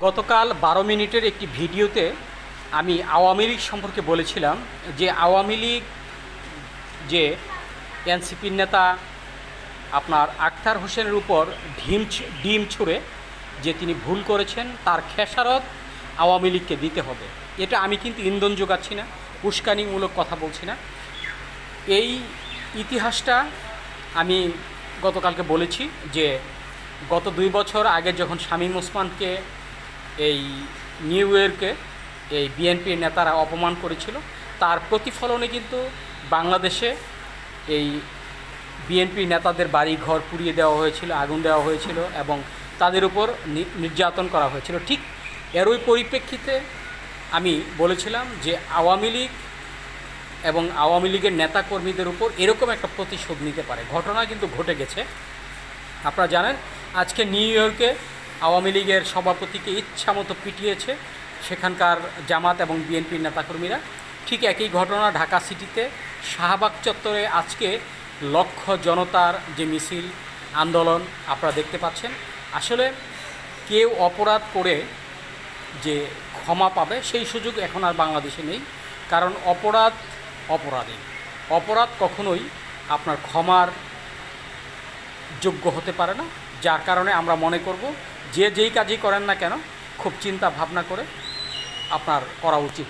গতকাল বারো মিনিটের একটি ভিডিওতে আমি আওয়ামী লীগ সম্পর্কে বলেছিলাম যে আওয়ামী লীগ যে এনসিপির নেতা আপনার আখতার হোসেনের উপর ছ- ডিম ছুঁড়ে যে তিনি ভুল করেছেন, তার খেসারত আওয়ামী লীগকে দিতে হবে। এটা আমি কিন্তু ইন্ধন যোগাচ্ছি না, উস্কানিমূলক কথা বলছি না। এই ইতিহাসটা আমি গতকালকে বলেছি যে গত দুই বছর আগে যখন শামীম ওসমানকে এই নিউ ইয়র্কে এই বিএনপির নেতারা অপমান করেছিল। তার প্রতিফলনে কিন্তু বাংলাদেশে এই বিএনপি নেতাদের বাড়ি ঘর পুড়িয়ে দেওয়া হয়েছিল, আগুন দেওয়া হয়েছিল এবং তাদের উপর নির্যাতন করা হয়েছিল। ঠিক এরই পরিপ্রেক্ষিতে আমি বলেছিলাম যে আওয়ামী লীগ এবং আওয়ামী লীগের নেতাকর্মীদের উপর এরকম একটা প্রতিশোধ নিতে পারে। ঘটনা কিন্তু ঘটে গেছে। আপনারা জানেন, আজকে নিউ ইয়র্কে আওয়ামী লীগের সভাপতিকে ইচ্ছা মতো পিটিয়েছে সেখানকার জামাত এবং বিএনপির নেতাকর্মীরা। ঠিক একই ঘটনা ঢাকা সিটিতে শাহবাগ চত্বরে আজকে লক্ষ জনতার যে মিছিল, আন্দোলন আপনারা দেখতে পাচ্ছেন। আসলে কেউ অপরাধ করে যে ক্ষমা পাবে সেই সুযোগ এখন আর বাংলাদেশে নেই। কারণ অপরাধ অপরাধী। অপরাধ কখনোই আপনার ক্ষমার যোগ্য হতে পারে না। যার কারণে আমরা মনে করব যে যেই কাজই করেন না কেন খুব চিন্তা ভাবনা করে আপনার করা উচিত।